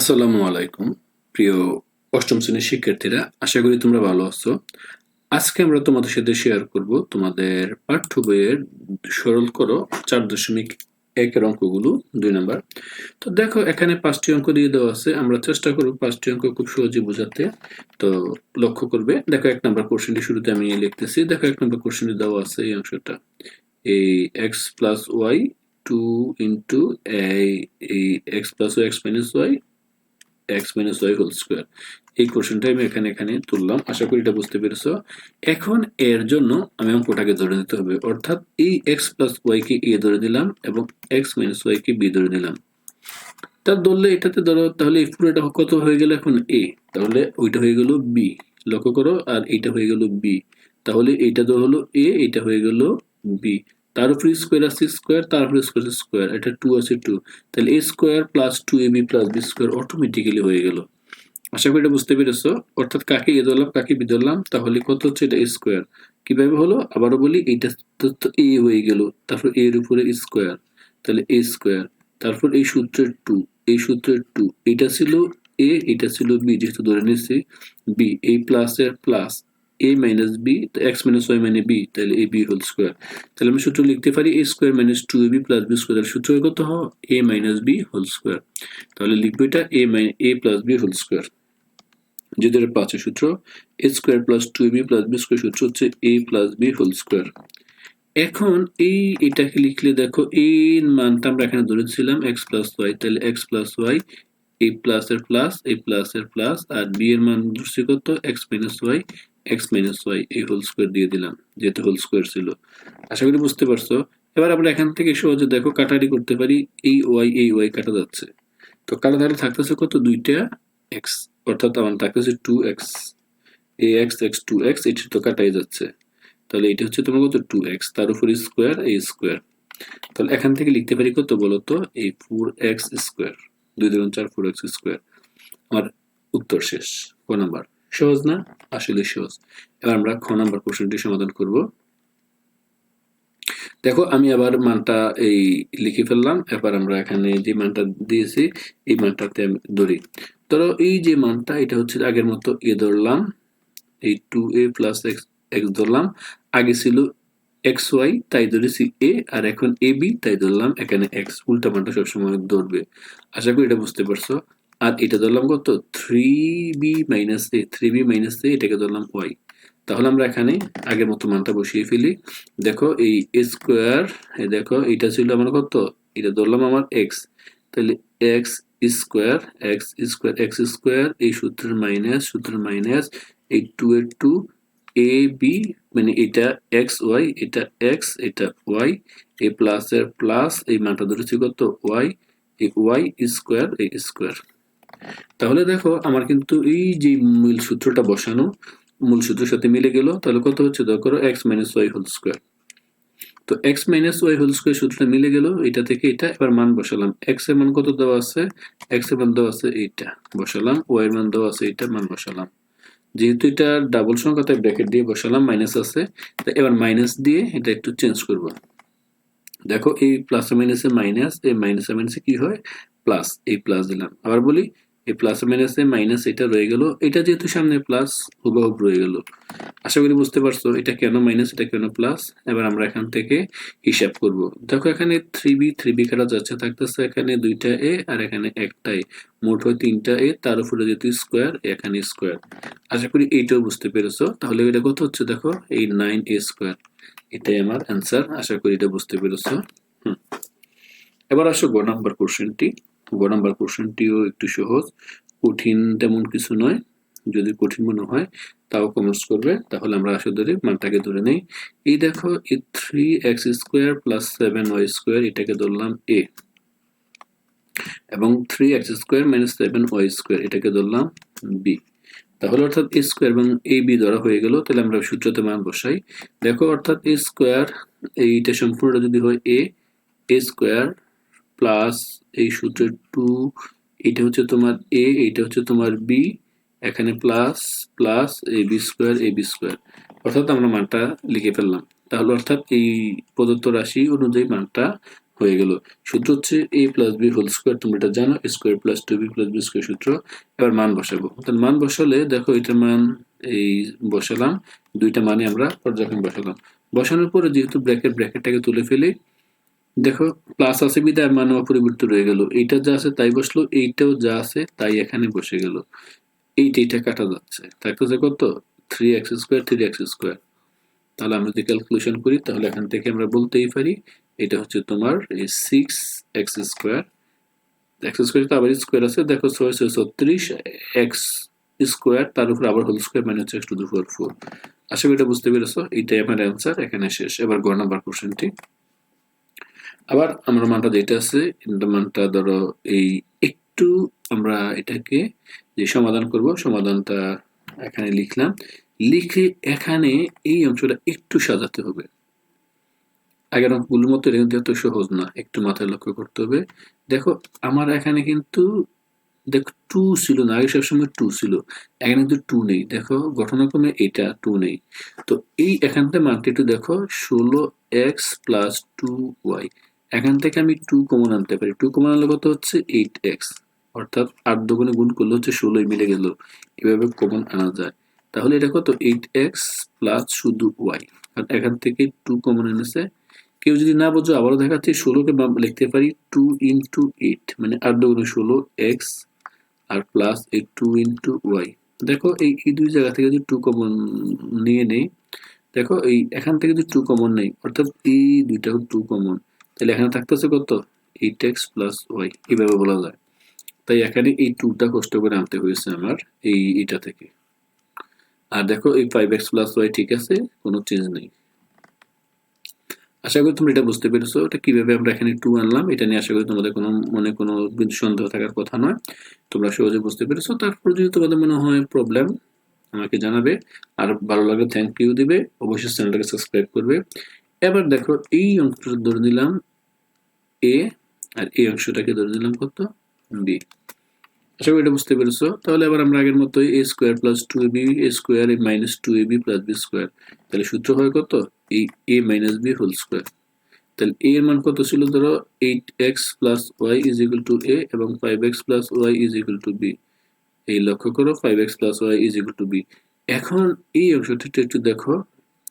আসসালামু আলাইকুম, প্রিয় অষ্টম শ্রেণির শিক্ষার্থীরা, আশা করি তোমরা ভালো আছো। আজকে আমরা তোমাদের সাথে শেয়ার করব তোমাদের পাঠ্য বইয়ের সরল করো চার দশমিক একের অঙ্কগুলো, দুই নাম্বার। তো দেখো, এখানে পাঁচটি অঙ্ক দিয়ে দেওয়া আছে। আমরা চেষ্টা করব পাঁচটি অঙ্ক খুব সহজে বোঝাতে। তো লক্ষ্য করবে, দেখো এক নাম্বার কোশ্চেনটি শুরুতে আমি লিখতেছি। দেখো এক নাম্বার কোশ্চেনটি দেওয়া আছে এই অংশটা। এই X plus Y two into X plus Y X minus Y X minus Y whole square এই কোশ্চেনটা আমি এখানে এখানে তুললাম। আশা করি এটা বুঝতে পেরেছ। এখন এর জন্য আমি অঙ্কটাকে ধরে নিতে হবে। অর্থাৎ এই এক্স প্লাস ওয়াই কে এ ধরে দিলাম এবং এক্স মাইনাস ওয়াই কে বি ধরে দিলাম তার ধরলে এটাতে ধরো, তাহলে এই পুরোটা কত হয়ে গেল এখন এ তাহলে ওইটা হয়ে গেল বি লক্ষ্য করো, আর এইটা হয়ে গেল বি তাহলে এইটা তো হলো এ এটা হয়ে গেল বি তার উপর স্কোয়ার আছে স্কোয়ার তার উপর স্কোয়ার স্কোয়ার এটা টু আছে টু তাহলে a square plus two a b plus b square automatically হয়ে গেল। আশা করি এটা বুঝতে পেরেছ। অর্থাৎ কাকে এ ধরলাম, কাকে বি ধরলাম, তাহলে কত হচ্ছে এটা স্কোয়ার কীভাবে হলো? আবারও বলি, এইটা তো এ হয়ে গেল, তারপর এর উপরে স্কোয়ার তাহলে এ স্কোয়ার তারপর এই সূত্রের টু এই সূত্রের টু এটা ছিল এ এটা ছিল বি যেহেতু ধরে নিচ্ছি বি এই প্লাসের plus a minus b x minus y মানে বি তাহলে এ বি হোল স্কোয়ার তাহলে আমি সূত্র লিখতে পারি a square minus two a b plus b square সূত্র কত হয় a minus b whole square তাহলে লিখব এটা a minus a plus b whole square যদি এটা পাঁচের সূত্র a square plus two a b plus b square সূত্র হচ্ছে a plus b whole square এখন এই এটাকে লিখলে দেখো এই মানটা আমরা এখানে ধরেছিলাম এক্স প্লাস ওয়াই তাহলে x plus y a plus এর প্লাস এ প্লাস এর প্লাস আর বি এর মান ধরছি কত? X minus y x minus y এই হোল স্কোয়ার দিয়ে দিলাম, যেহেতু হোল স্কোয়ার ছিল। আশা করি বুঝতে পারছ? এবার আমরা এখান থেকে সহজে দেখো কাটারি করতে পারি, এই ওয়াই এই ওয়াই কাটা যাচ্ছে। তো কাটা তাহলে থাকতেছে কত? দুইটা এক্স অর্থাৎ আমার থাকতেছে two x a x x two x এটি তো কাটাই যাচ্ছে। তাহলে এটা হচ্ছে তোমার কত? টু এক্স তার উপর স্কোয়ার এ স্কোয়ার তাহলে এখান থেকে লিখতে পারি কত বলো তো এই ফোর এক্স স্কোয়ার দুই দুগুণ চার ফোর এক্স স্কোয়ার আমার উত্তর শেষ, ক নাম্বার? সহজ না? আসলে সহজ। এবার আমরা খ নাম্বার কোশ্চেনটি সমাধান করব। দেখো, আমি আবার মানটা এই লিখে ফেললাম। এবার আমরা এখানে যে মানটা দিয়েছি, এই মানটাতে আমি ধরি। ধরো, এই যে মানটা, এটা হচ্ছে আগের মতো এ ধরলাম। এই two a plus x x ধরলাম। আগে ছিল এক্স ওয়াই তাই ধরেছি এ আর এখন এ বি তাই ধরলাম এখানে এক্স উল্টা মানটা সবসময় ধরবে। আশা করি এটা বুঝতে পারছ। আর এটা ধরলাম কত? Three b minus a three b minus a এটাকে ধরলাম ওয়াই তাহলে আমরা এখানে আগের মতো মানটা বসিয়ে ফেলি। দেখো এই এ স্কোয়ার দেখো, এটা ছিল আমার কত? এটা ধরলাম আমার এক্স তাহলে x square x square x square এই সূত্রের মাইনাস সূত্রের মাইনাস এই টু এর টু এ বি মানে এটা এক্স ওয়াই এটা এক্স এটা ওয়াই এ প্লাস এর প্লাস এই মানটা ধরেছি কত? ওয়াই এই ওয়াই স্কোয়ার এই স্কোয়ার তাহলে দেখো, আমার কিন্তু এই যে মূল সূত্রটা বসানো, মূল সূত্রের সাথে মিলে গেল, তাহলে কত হচ্ছে? দেখো x minus y whole square তো x minus y whole square সূত্রটা মিলে গেল, এটা থেকে এটা, এবার মান বসালাম। এক্সের মান কত দেওয়া আছে? এক্সের মান দেওয়া আছে এইটা। বসালাম ওয়াই এর মান দেওয়া আছে এইটা, মান বসালাম। যেহেতু এটা ডাবল সংখ্যা তাই ব্র্যাকেট দিয়ে বসালাম মাইনাস আছে, তো এবার মাইনাস দিয়ে এটা একটু চেঞ্জ করব। দেখো এই প্লাস মাইনাসে মাইনাস এই মাইনাসে মাইনাসে কি হয়? প্লাস এই প্লাস দিলাম। আবার বলি এই প্লাস মাইনাসে মাইনাস এটা রয়ে গেল। এটা যেহেতু সামনে প্লাস হুবহুব রয়ে গেল। আশা করি বুঝতে পারছ, এটা কেন মাইনাস এটা কেন প্লাস এবার আমরা এখান থেকে হিসাব করব। দেখো এখানে থ্রি বি থ্রি বি কাটা যাচ্ছে, থাকতেছে এখানে দুইটা এ আর এখানে একটাই মোট হয় তিনটা এ তার উপরে যেহেতু স্কোয়ার এখানে স্কোয়ার আশা করি এইটাও বুঝতে পেরেছ। তাহলে এটা কত হচ্ছে দেখো? এই নাইন এ স্কোয়ার এটাই আমার অ্যান্সার আশা করি এটা বুঝতে পেরেছ। হুম। এবার আসো গ নাম্বার কোশ্চেনটি গ নাম্বার কোশ্চেনটিও একটু সহজ। কঠিন তেমন কিছু নয়। যদি কঠিন মনে হয়, তাও কমেন্টস করবে। তাহলে আমরা আসলে ধরে মানটাকে ধরে নেই। এই দেখো, এই three x square plus seven y square এটাকে ধরলাম এ এবং three x square minus seven y square এটাকে ধরলাম বি তাহলে অর্থাৎ এ স্কোয়ার এবং এ বি ধরা হয়ে গেল। তাহলে আমরা সূত্রতে মান বসাই। দেখো, অর্থাৎ এ স্কোয়ার এইটা সম্পূর্ণ যদি হয় এ এ স্কোয়ার প্লাস এই সূত্রের টু এটা হচ্ছে তোমার এ এইটা হচ্ছে তোমার বি এখানে plus plus a b square a b square অর্থাৎ আমরা মানটা লিখে ফেললাম। তাহলে অর্থাৎ এই প্রদত্ত রাশি অনুযায়ী মানটা হয়ে গেল। সূত্র হচ্ছে a plus b whole square তোমরা এটা জানো square plus two b plus b square সূত্র। এবার মান বসাবো। তাহলে মান বসালে দেখো এটার মান এই বসালাম, দুইটা মানে আমরা পর্যায়ক্রমে বসালাম। বসানোর পরে যেহেতু ব্র্যাকেট ব্র্যাকেটটাকে তুলে ফেলি দেখো প্লাস আছে বিদায়, মান অপরিবর্তিত রয়ে গেল। এইটা যা আছে তাই বসল, এইটাও যা আছে তাই এখানে বসে গেল। এইটা এইটা কাটা যাচ্ছে। থাকতেছে কত? Three x square three x square তাহলে আমরা যদি ক্যালকুলেশন করি, তাহলে এখান থেকে আমরা বলতেই পারি, এটা হচ্ছে তোমার এই six x square x square তো আবার স্কোয়ার আছে, দেখো ছয় ছয় ছত্রিশ এক্স স্কোয়ার তার উপর আবার হোল স্কোয়ার মানে হচ্ছে এক্স টু দু ফোর ফোর আশা করি এটা বুঝতে পেরেছ, এইটাই আমার অ্যান্সার এখানে শেষ। এবার গ নাম্বার কোশ্চেনটি আবার আমার মানটা যেটা আছে মানটা ধরো এই একটু আমরা এটাকে যে সমাধান করব, সমাধানটা এখানে লিখলাম। লিখে এখানে এই অংশটা একটু সাজাতে হবে। আগের অঙ্কগুলোর মতো এটা কিন্তু সহজ না, একটু মাথায় লক্ষ্য করতে হবে। দেখো, আমার এখানে কিন্তু দেখো টু ছিল না, আগে সবসময় টু ছিল। এখানে কিন্তু টু নেই। দেখো ঘটনাক্রমে এটা টু নেই। তো এই এখান থেকে মানটা একটু দেখো, ষোলো এক্স প্লাস টু ওয়াই এখান থেকে আমি টু কমন আনতে পারি। টু কমন আনলে কত হচ্ছে? এইট এক্স অর্থাৎ আট দুগুণে গুণ করলে হচ্ছে ষোলোই মিলে গেল। এভাবে কমন আনা যায়। তাহলে এটা কত? এইট এক্স প্লাস শুধু ওয়াই আর এখান থেকে টু কমন এনেছে। কেউ যদি না বোঝো, আবারও দেখাচ্ছি, ষোলোকে লিখতে পারি টু ইন্টু এইট মানে আট দুগুণে ষোলো এক্স আর প্লাস এই টু ইন্টু ওয়াই দেখো এই এই দুই জায়গা থেকে যদি টু কমন নিয়ে নেই, দেখো এই এখান থেকে যদি টু কমন নেই, অর্থাৎ এই দুইটা টু কমন তাহলে এখানে থাকতেছে কত? এইট এক্স প্লাস ওয়াই এইভাবে বলা যায়। তাই এখানে এই টুটা কষ্ট করে আনতে হয়েছে আমার এই এটা থেকে। আর দেখো এই ফাইভ এক্স প্লাস ওয়াই ঠিক আছে, কোনো চেঞ্জ নেই। আশা করি তোমরা এটা বুঝতে পেরেছ এটা কীভাবে আমরা এখানে টু আনলাম, এটা নিয়ে আশা করি তোমাদের কোনো মনে কোনো সন্দেহ থাকার কথা নয়। তোমরা সহজে বুঝতে পেরেছ। তারপর যদি তোমাদের মনে হয় প্রবলেম আমাকে জানাবে। আর ভালো লাগলে থ্যাংক ইউ দিবে। অবশ্যই চ্যানেলটাকে সাবস্ক্রাইব করবে। এবার দেখো এই অংশটা ধরে নিলাম এ আর এই অংশটাকে ধরে নিলাম কত? বি আশা করি এটা বুঝতে পেরেছ। তাহলে আবার আমরা আগের মতোই a square plus two b a square minus two a b plus b square তাহলে সূত্র হয় কত? এই a minus b whole square তাহলে এ এর মান কত ছিল ধরো? Eight x plus y is equal to a এবং five x plus y is equal to b এই লক্ষ্য করো five x plus y is equal to b এখন এই অংশটা একটু দেখো।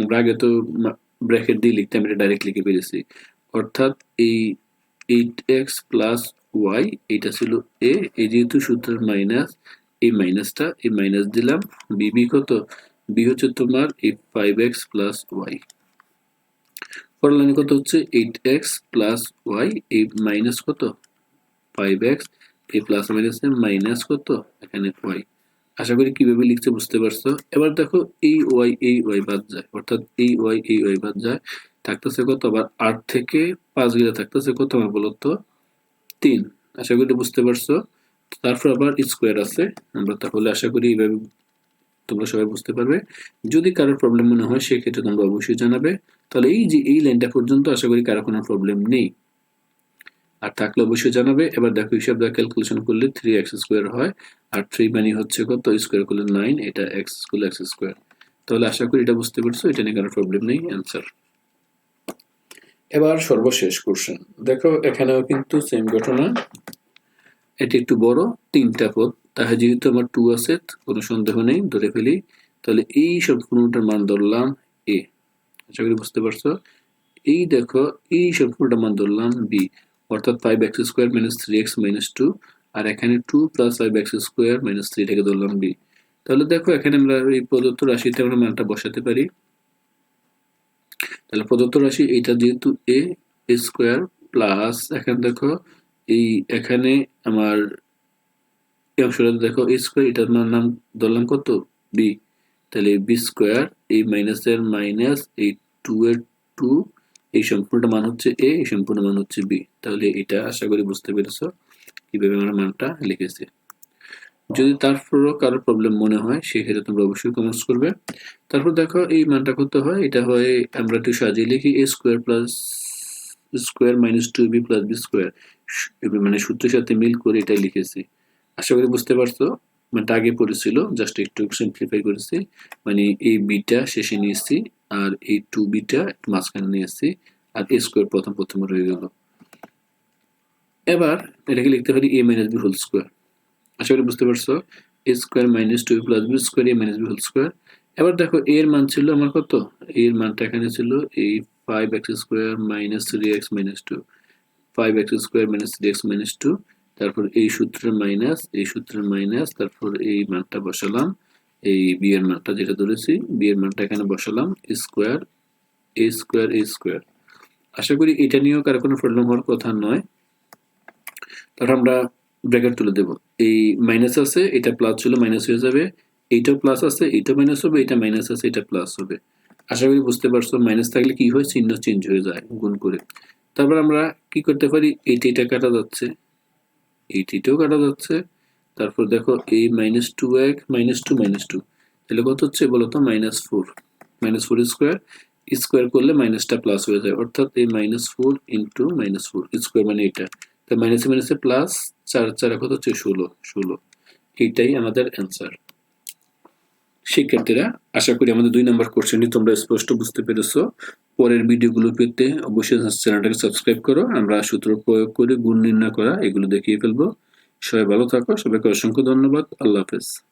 আমরা আগে তো ব্র্যাকেট দিয়ে লিখতাম, এটা ডাইরেক্ট লিখে পেরেছি অর্থাৎ এই এইট এক্স প্লাস ওয়াই এটা ছিল এ এই যেহেতু সূত্রের মাইনাস এই মাইনাসটা এই মাইনাস দিলাম বিবি কত? বি হচ্ছে তোমার এই ফাইভ এক্স প্লাস ওয়াই পরের লাইনে কত হচ্ছে? এইট এক্স প্লাস ওয়াই এই মাইনাস কত? ফাইভ এক্স এই প্লাস মাইনাসে মাইনাস কত? এখানে ওয়াই আশা করি কীভাবে লিখছে বুঝতে পারছ? এবার দেখো এই ওয়াই এই ওয়াই বাদ যায়, অর্থাৎ এই ওয়াই এই ওয়াই বাদ যায়। থাকতেছে কত? আবার আট থেকে পাঁচ গিয়ে থাকতেছে কত আমার বলতো? তিন। আশা করি বুঝতে পারছ? তারপর আবার স্কোয়ার আছে। আমরা তাহলে আশা করি এইভাবে তোমরা সবাই বুঝতে পারবে। যদি কারোর প্রবলেম মনে হয়, সেক্ষেত্রে তোমরা অবশ্যই জানাবে। তাহলে এই যে এই লাইনটা পর্যন্ত আশা করি কারও কোনো প্রবলেম নেই। আর থাকলে অবশ্যই জানাবে। এবার দেখো, হিসাব দেওয়া ক্যালকুলেশন করলে থ্রি এক্স স্কোয়ার হয়। আর থ্রি মানে হচ্ছে কত? স্কোয়ার করলে নাইন এটা এক্স করলে এক্স স্কোয়ার তাহলে আশা করি এটা বুঝতে পারছ। এটা নিয়ে কারও প্রবলেম নেই। অ্যান্সার এবার সর্বশেষ কোশ্চেন দেখো, এখানেও কিন্তু সেম ঘটনা। এটি একটু বড়, তিনটা পদ। তাহলে যেহেতু আমার টু আছে, কোনো সন্দেহ নেই, ধরে ফেলি। তাহলে এই সম্পূর্ণটার মান ধরলাম এ আশা করি বুঝতে পারছ? এই দেখো, এই সম্পূর্ণটার মান ধরলাম বি অর্থাৎ five x square minus three x minus two আর এখানে two plus five x square minus থ্রিটাকে ধরলাম বি তাহলে দেখো, এখানে আমরা এই প্রদত্ত রাশিতে আমরা মানটা বসাতে পারি। তাহলে প্রদত্ত রাশি এইটা যেহেতু এ স্কোয়ার প্লাস এখানে দেখো এই এখানে আমার এই অংশটা দেখো এ স্কোয়ার এটার নাম ধরলাম কত? বি তাহলে বি স্কোয়ার এই মাইনাসের মাইনাস এই টু এর টু এই সম্পূর্ণ মান হচ্ছে এ এই সম্পূর্ণ মান হচ্ছে বি তাহলে এটা আশা করি বুঝতে পেরেছ কীভাবে আমরা মানটা লিখেছি। যদি তারপরও কারও প্রবলেম মনে হয়, সেক্ষেত্রে তোমরা অবশ্যই কমেন্টস করবে। তারপর দেখো, এই মানটা কত হয়, এটা হয় আমরা একটু সাজিয়ে লিখি a square plus square minus two b plus b square মানে সূত্রের সাথে মিল করে এটাই লিখেছি। আশা করি বুঝতে পারছ মানে আগে পড়েছিল জাস্ট একটু সিম্পলিফাই করেছি। মানে এই বিটা শেষে নিয়েছি, আর এই টু বিটা মাঝখানে নিয়ে আর এ স্কোয়ার প্রথম প্রথম রয়ে গেল। এবার এটাকে লিখতে পারি a minus b whole square আশা করি বুঝতে পারছ। A square minus two plus b square a minus b whole square এবার দেখো এ এর মান ছিল আমার কত? এ এর মানটা এখানে ছিল এই five x square minus three x minus two five x square minus three x minus two তারপর এই সূত্রের মাইনাস এই সূত্রের মাইনাস তারপর এই মানটা বসালাম। এই বি এর মানটা যেটা ধরেছি বি এর মানটা এখানে বসালাম square a square a square আশা করি এটা নিয়েও কারও কোনো প্রবলেম হওয়ার কথা নয়। তারপর আমরা ব্র্যাকেট তুলে দেব। এই মাইনাস আছে, এটা প্লাস ছিল মাইনাস হয়ে যাবে। এইটা প্লাস আছে এইটাও মাইনাস হবে এটা মাইনাস আছে এটা প্লাস হবে। আশা করি বুঝতে পারছ মাইনাস থাকলে কি হয়? চিহ্ন চেঞ্জ হয়ে যায়, গুণ করে। তারপর আমরা কি করতে পারি? এইটা এটা কাটা যাচ্ছে। এইটিটাও কাটা যাচ্ছে। তারপর দেখো, এই মাইনাস টু এক মাইনাস টু মাইনাস টু তাহলে কত হচ্ছে বলতো? Minus four minus four square square করলে মাইনাসটা প্লাস হয়ে যায়। অর্থাৎ এই minus four into minus four square মানে এটা। তো মাইনাসে মাইনাসে প্লাস চার চার কত হচ্ছে ষোলো ষোলো। এইটাই আমাদের অ্যান্সার শিক্ষার্থীরা, আশা করি আমাদের দুই নম্বর কোশ্চেনটি তোমরা স্পষ্ট বুঝতে পেরেছ। পরের ভিডিওগুলো পেতে অবশ্যই চ্যানেলটাকে সাবস্ক্রাইব করো। আমরা সূত্র প্রয়োগ করে গুণ নির্ণয় করা এগুলো দেখিয়ে ফেলব। সবাই ভালো থাকো, সবাইকে অসংখ্য ধন্যবাদ। আল্লাহ হাফেজ।